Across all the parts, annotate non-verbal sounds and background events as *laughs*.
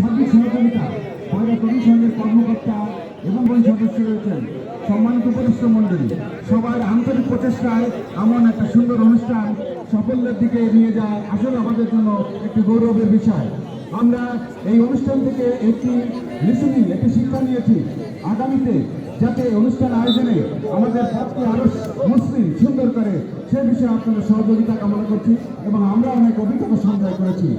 সার্বিক সহযোগিতা, পয়লা কমিশনের কর্মকর্তা এবং ওই সদস্য রয়েছেন। সম্মানিত উপদেষ্টা মন্ডলী সবার আন্তরিক প্রচেষ্টায় এমন একটা সুন্দর অনুষ্ঠান সাফল্যের দিকে নিয়ে যায়, আসলে আমাদের জন্য একটি গৌরবের বিষয়। আমরা এই অনুষ্ঠান থেকে একটি লিসনিং, একটি শিক্ষা নিয়েছি। আগামীতে যাতে অনুষ্ঠান আয়োজনে আমাদের পথকে আরও মসৃণ সুন্দর করে, সে বিষয়ে আপনাদের সহযোগিতা কামনা করছি এবং আমরা অনেক অভিজ্ঞতা সঞ্চয় করেছি।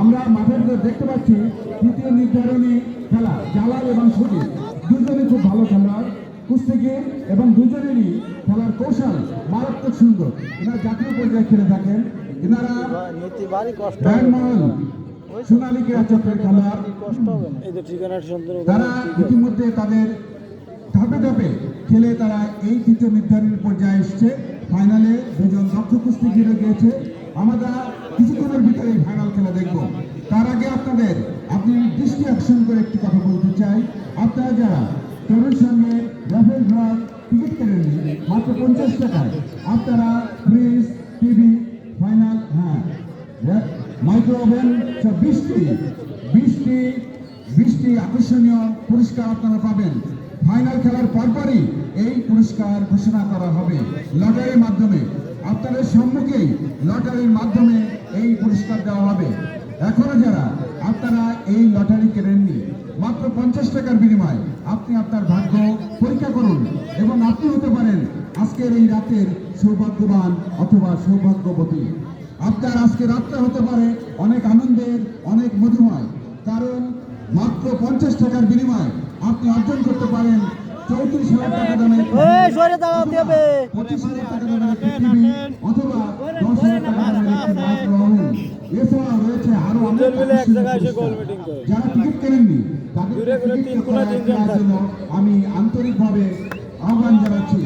আমরা মাঠের ভিতর দেখতে পাচ্ছি তৃতীয় নির্ধারণী খেলা, জালাল এবং সুজিত। দুজনই খুব ভালো খেলোয়াড়, কুস্তিগির এবং দুজনেরই খেলার কৌশল মারাত্মক সুন্দর। এনারা জাতীয় পর্যায়ে খেলে থাকেন। এনারা সোনালী ক্রীড়া চক্রের খেলোয়াড়। তারা ইতিমধ্যে তাদের ধাপে ধাপে খেলে তারা এই তৃতীয় নির্ধারণের পর্যায়ে এসছে। ফাইনালে দুজন দক্ষ কুস্তিগিরও গিয়েছে। আমরা কিছুক্ষণের ভিতরে ফাইনাল খেলা দেখব। তার আগে আপনাদের আপনি দৃষ্টি আকর্ষণ করে একটি কথা বলতে চাই। আপনারা যারা তরুণ সঙ্গে রাফেল ড্রপ টিকিট কেনেননি মাত্র পঞ্চাশ টাকায়, আপনারা ফ্রিজ টিভি ফাইনাল হ্যাঁ মাইক্রো ওভেন বিশটি বিশটি বিশটি আকর্ষণীয় পুরস্কার আপনারা পাবেন। ফাইনাল খেলার পরপরই এই পুরস্কার ঘোষণা করা হবে। লটারির মাধ্যমে। আপনাদের সম্মুখেই লটারির মাধ্যমে এই পুরস্কার দেওয়া হবে। এখনও যারা আপনারা এই লটারি কেনেননি, মাত্র পঞ্চাশ টাকার বিনিময়ে আপনি আপনার ভাগ্য পরীক্ষা করুন এবং আপনি হতে পারেন আজকের এই রাতের সৌভাগ্যবান অথবা সৌভাগ্যবতী। আপনার আজকে রাতটা হতে পারে অনেক আনন্দের, অনেক মধুময়, কারণ মাত্র পঞ্চাশ টাকার বিনিময়ে আপনি অর্জন করতে পারেন চৌত্রিশ হাজার টাকা দামের একটি এই সরে দাঁড়াতে হবে পঁচিশ হাজার টাকা দামের টিভি অথবা দশ হাজার টাকা দামের একটি মাইক্রো ওভেন এছাড়াও রয়েছে আরও অনেক দুজন মিলে এক জায়গায় এসে আকর্ষণীয় গোল পুরস্কার। মিটিং করে। যারা টিকিট কেনেননি তাদের টিকিট তিন কোণা ক্রয় তিনজন করার জন্য আমি আন্তরিকভাবে আহ্বান জানাচ্ছি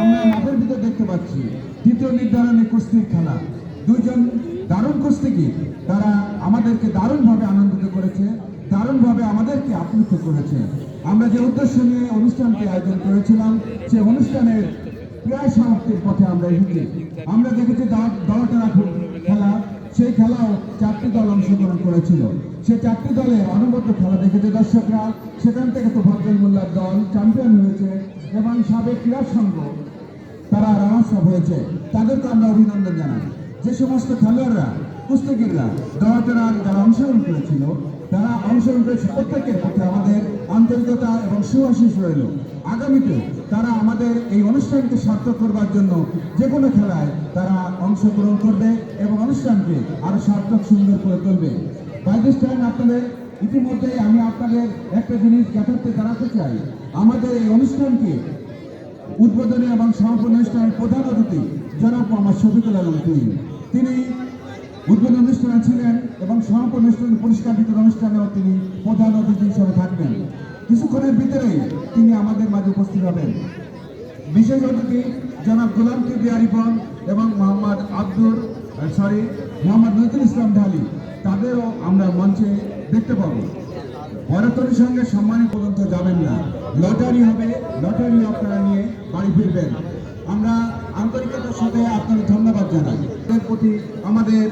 আমরা মাঠের ভিতর দেখতে পাচ্ছি তৃতীয় নির্ধারণী কুস্তির খেলা দুইজন দারুণ কুস্তিগির তারা আমাদেরকে দারুণভাবে আনন্দিত করেছে দারুণভাবে আমাদেরকে আপ্লুত করেছে আমরা যে উদ্দেশ্য নিয়ে অনুষ্ঠানটি আয়োজন করেছিলাম, সে অনুষ্ঠানের প্রায় সমাপ্তির পথে আমরা এসেছি। আমরা দেখেছি দলটারা খেলা, সেই খেলাও চারটি দল অংশগ্রহণ করেছিল। সেই চারটি দলের অনবদ্য খেলা দেখেছে দর্শকরা। সেখান থেকে তো ভদ্র মোল্লার দল চ্যাম্পিয়ন হয়েছে এবং সাবেক ক্রীড়া সংঘ তারা রানার্স হয়েছে। তাদেরকে আমরা অভিনন্দন জানাই। যে সমস্ত খেলোয়াড়রা, কুস্তিগিররা দৌড়াতেরার যারা অংশগ্রহণ করেছিল তারা অংশগ্রহণ করেছে প্রত্যেকের প্রতি আমাদের আন্তরিকতা এবং সুআশিস রইল। আগামীতে তারা আমাদের এই অনুষ্ঠানকে সার্থক করবার জন্য যে কোনো খেলায় তারা অংশগ্রহণ করবে এবং অনুষ্ঠানকে আরও সার্থক, সুন্দর করে তুলবে। বাই টাইম আপনাদের ইতিমধ্যে আমি আপনাদের একটা জিনিস যথার্থে জানাতে চাই। আমাদের এই অনুষ্ঠানকে উদ্বোধনী এবং সমাপনী অনুষ্ঠানের প্রধান অতিথি জনাব আমার শফিকুল আলম তিনি উদ্বোধনী অনুষ্ঠানে ছিলেন এবং সমাপনী অনুষ্ঠান পুরস্কার বিতরণ অনুষ্ঠানেও তিনি প্রধান অতিথি হিসেবে থাকবেন। কিছুক্ষণের ভিতরেই তিনি আমাদের মাঝে উপস্থিত হবেন। বিশেষ অতিথি জনাব গোলাম কিবরি আরিফন এবং মোহাম্মদ আব্দুর সরি মোহাম্মদ নজরুল ইসলাম ঢালি, তাদেরও আমরা মঞ্চে দেখতে পাব। বরাতরের সঙ্গে সম্মানিত পর্যন্ত যাবেন না। লটারি হবে, লটারি আপনারা নিয়ে বাড়ি ফিরবেন। আমরা আন্তরিকতার সাথে আপনাদের ধন্যবাদ জানাই। প্রতি আমাদের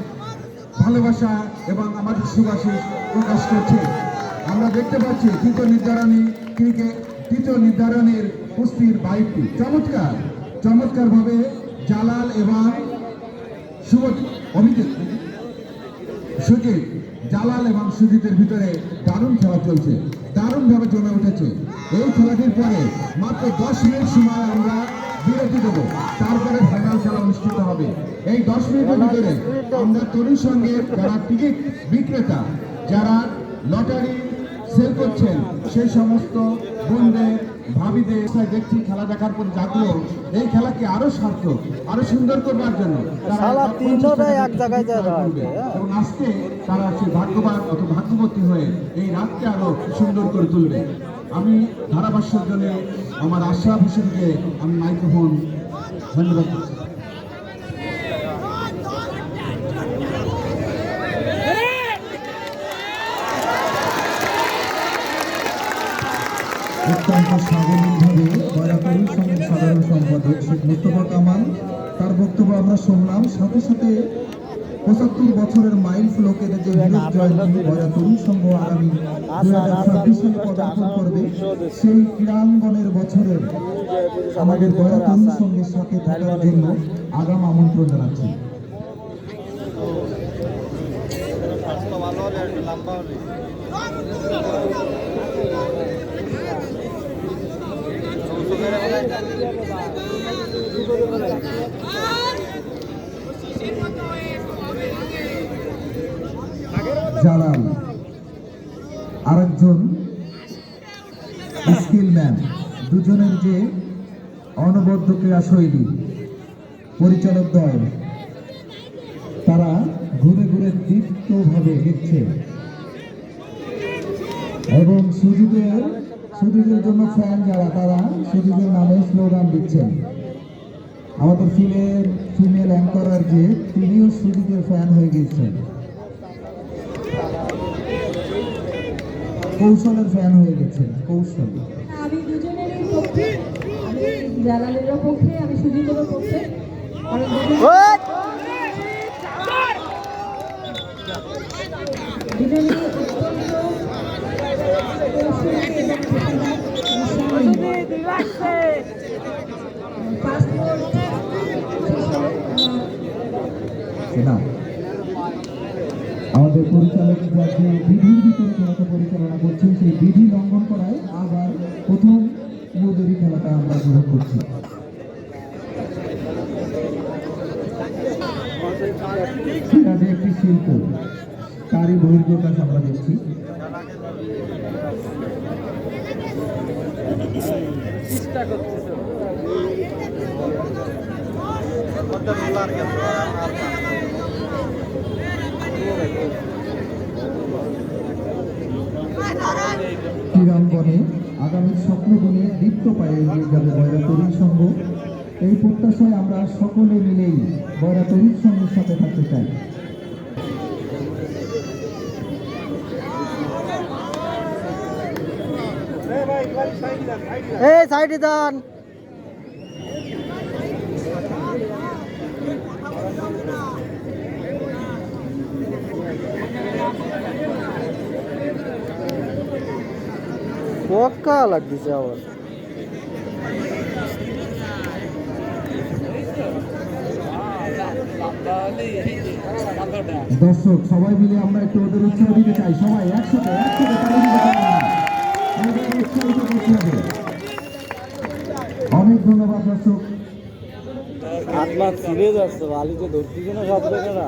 ভালোবাসা এবং আমাদের সুবাসিস প্রকাশ করছে। আমরা দেখতে পাচ্ছি তৃতীয় নির্ধারণী ক্রিকেট তৃতীয় নির্ধারণের কুস্তির বাইকটি। চমৎকার, চমৎকারভাবে জালাল এবং শুভ অভিজিৎ, সুজিত, জালাল এবং সুজিতের ভিতরে দারুণ খেলা চলছে দারুণ ভাবে জমে উঠেছে। এই খেলাটির পরে মাত্র দশ মিনিট সময় আমরা বিরতি দেবো। তারপরে ফাইনাল খেলা অনুষ্ঠিত হবে। এই দশ মিনিটের ভিতরে আমরা তরুণ সঙ্গে যারা টিকিট বিক্রেতা যারা লটারি সেল করছেন সেই সমস্ত বোনদের ভাবিদের দেখছি খেলা দেখার পর জাগলো এই খেলাকে আরও সার্থক আরও সুন্দর করবার জন্য এক জায়গায়। এবং আজকে তারা সে ভাগ্যবান অত ভাগ্যবতী হয়ে এই রাতকে আরও সুন্দর করে তুলবে। আমি ধারাভাষ্যের জন্য আমার আশরাফ হোসেনকে আমি মাইক্রোফোন ধন্যবাদ। অত্যন্ত দয়াকরি সঙ্গে সাধারণ সম্পাদক শেখ মুস্তফা কামাল, তার বক্তব্য আমরা শুনলাম, সাথে সাথে পঁচাত্তর বছরের মাইল ফলকের যে তরুণ সংঘ আগামী দুই হাজার ছাব্বিশ সালে পদার্পণ করবে সেই ক্রীড়াঙ্গনের বছরের আমাদের বয়রা তরুণ সংঘের সাথে থাকার জন্য আগাম আমন্ত্রণ জানাচ্ছি। জালাল আরেকজন স্কিল ম্যান, দুজনের যে অনবদ্য ক্রীড়া শৈলী পরিচালক দল, তারা ঘুরে ঘুরে দীপ্তভাবে দেখছে। এবং সুজিতের সুজিতের জন্য ফ্যান যারা, তারা সুজিতের নামে স্লোগান দিচ্ছেন। আমাদের ফিমেল ফিমেল অ্যাঙ্করার যে, তিনিও সুজিতের ফ্যান হয়ে গেছেন কৌশলের ফ্যান হয়ে গেছেন কৌশল। আমি দুজনেরই পক্ষে আমি জালালেরও পক্ষে আমি সুজিতেরও পক্ষে। অত্যন্ত শিল্প তারই বহির্প্রকাশ আমরা দেখছি। ক্রীড়াঙ্গনে আগামী স্বপ্নগুণে দীপ্ত পায়ে এগিয়ে যাবে বয়রা তরুণ সংঘ। এই প্রত্যাশায় আমরা সকলে মিলেই বয়রা তরুণ সংঘের সাথে থাকতে চাই। এই সাইডে যান। পক্কা লাগতেছে আবার। দর্শক, সবাই মিলে আমরা একটু ওদের উৎসাহ দিতে চাই। সবাই একসাথে একসাথে উৎসাহিত করতে হবে অনেক ধন্যবাদ দর্শক। হাত মাত ছিঁড়ে যাচ্ছে বালিতে ধরতেছে না সব থেকে না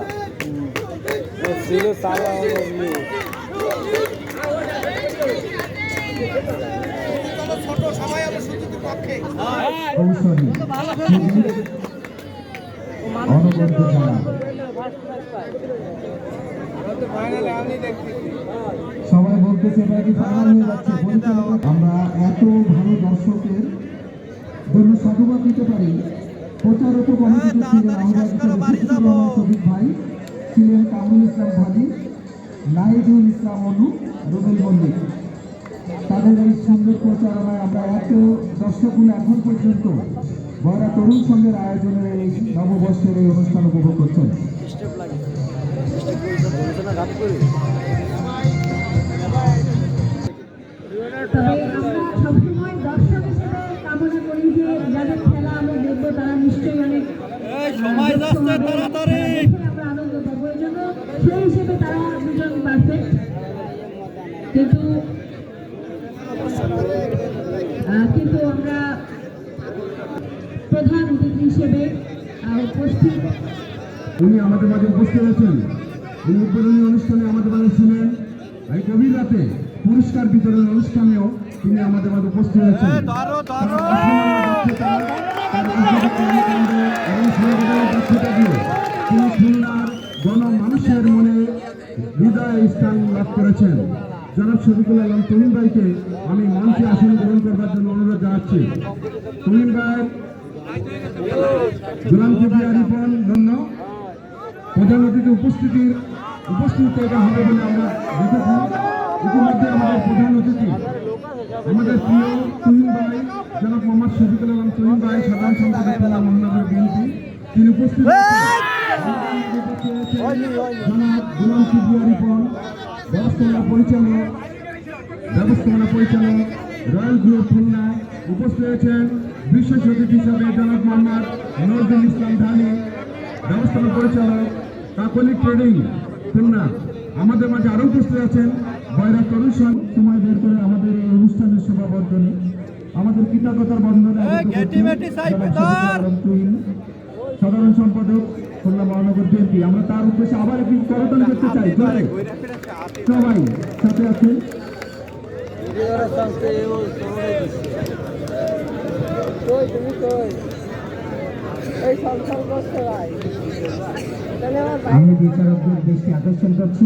ছিঁড়ে চালা কৌশলী অনবদ্য জানা সবাই বলতেছে এটা কি ফাইনাল হয়ে যাচ্ছে? আমরা এত ভালো দর্শকের জন্য সাধুবাদ দিতে পারি। প্রচারক কমিটিতে ছিলেন শফিক ভাই ছিলেন কামরুল ইসলাম ভাজি নাহিদুল ইসলাম অনু রুবেল মল্লিক। তাদের এই সুন্দর প্রচারণায় আমরা এত দর্শকগুলো এখন পর্যন্ত বয়রা তরুণ সংঘের আয়োজনের এই নববর্ষের এই অনুষ্ঠান উপভোগ করছেন। যাচ্ছে তাড়াতাড়ি। সেই হিসেবে তারা দুজন পারফেক্ট কিন্তু কিন্তু আমরা প্রধান অতিথি হিসেবে আহ, উপস্থিত উনি আমাদের মাঝে উপস্থিত হয়েছেন এই উদ্বোধনী অনুষ্ঠানে আমাদের মাঝে ছিলেন। এই গভীর রাতে পুরস্কার বিতরণ অনুষ্ঠানেও তিনি আমাদের মাঝে উপস্থিত হয়েছেন তার কর্মকাণ্ড এবং সংগঠনের লাভ করেছেন জনাব শফিকুল আলম তরুণ ভাইকে আমি মঞ্চে জন্য অনুরোধ জানাচ্ছি তরুণ ভাই গোলাম কবি আরিফন ধন্য প্রধান অতিথি উপস্থিতির উপস্থিত এটা হবে আমরা আমাদের প্রধান অতিথি প্রিয় ভাই জনাব মোহাম্মদ শফিকুল আলম তুহিন ভাই সাধারণ সম্পাদক খুলনা মহানগর বিএনপি। তিনি উপস্থিত হয়েছেন। জনাব গুলাম কিবরিয়া রিপন ব্যবস্থাপনা পরিচালক ব্যবস্থাপনা পরিচালক রয়্যাল গ্রুপ খুলনা। উপস্থিত আছেন বিশেষ অতিথি হিসাবে জনাব মোহাম্মদ নজরুল ইসলাম ধানি ব্যবস্থাপনা পরিচালক কাকলি ট্রেডিং খুলনা। আমাদের মাঝে আরও উপস্থিত আছেন বয়রা তরুণ সংঘ সময় বের করে আমাদের এই অনুষ্ঠানের সভাবর্ধনে আমাদের কৃতজ্ঞতার বন্ধনে সাধারণ সম্পাদক খুলনা মহানগর বিএনপি আমরা তার উদ্দেশ্যে আবার একটি করতালি করতে চাই সবাই সাথে আছেন ভাই আমি বিচারকদের দৃষ্টি আকর্ষণ করছি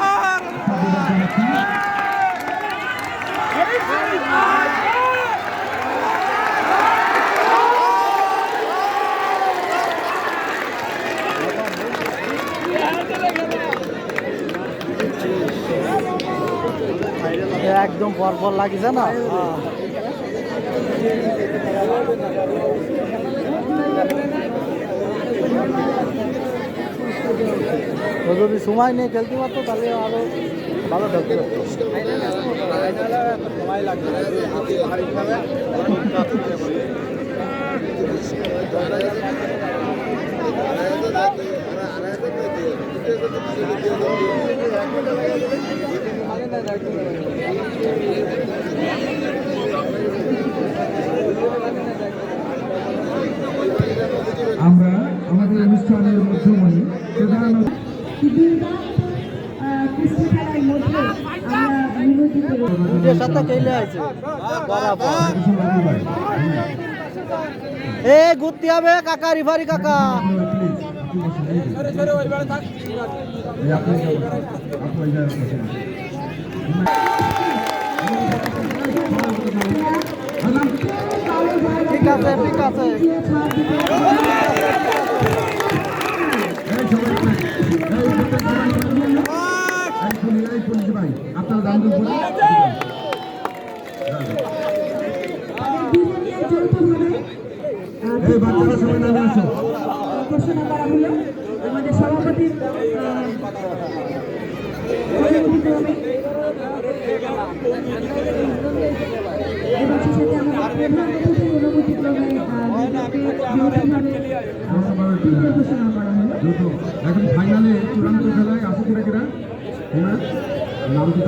একদম পরপর লাগিছে না? যদি সময় নিয়ে খেলতে পারতো তাহলে আরও ভালো খেলতে পারতো। *laughs* আমরা আমাদের অনুষ্ঠানের মাধ্যমে প্রধান এ ঘুরতে হবে কাকা রিফারি কাকা। ঠিক আছে ঠিক আছে আপনার দাম এই বাচ্চারা সবাই নামে আসো ঘোষণা করা হলো আমাদের সভাপতির এখন ফাইনালে চূড়ান্ত খেলায় কিনা কিরা নাম কি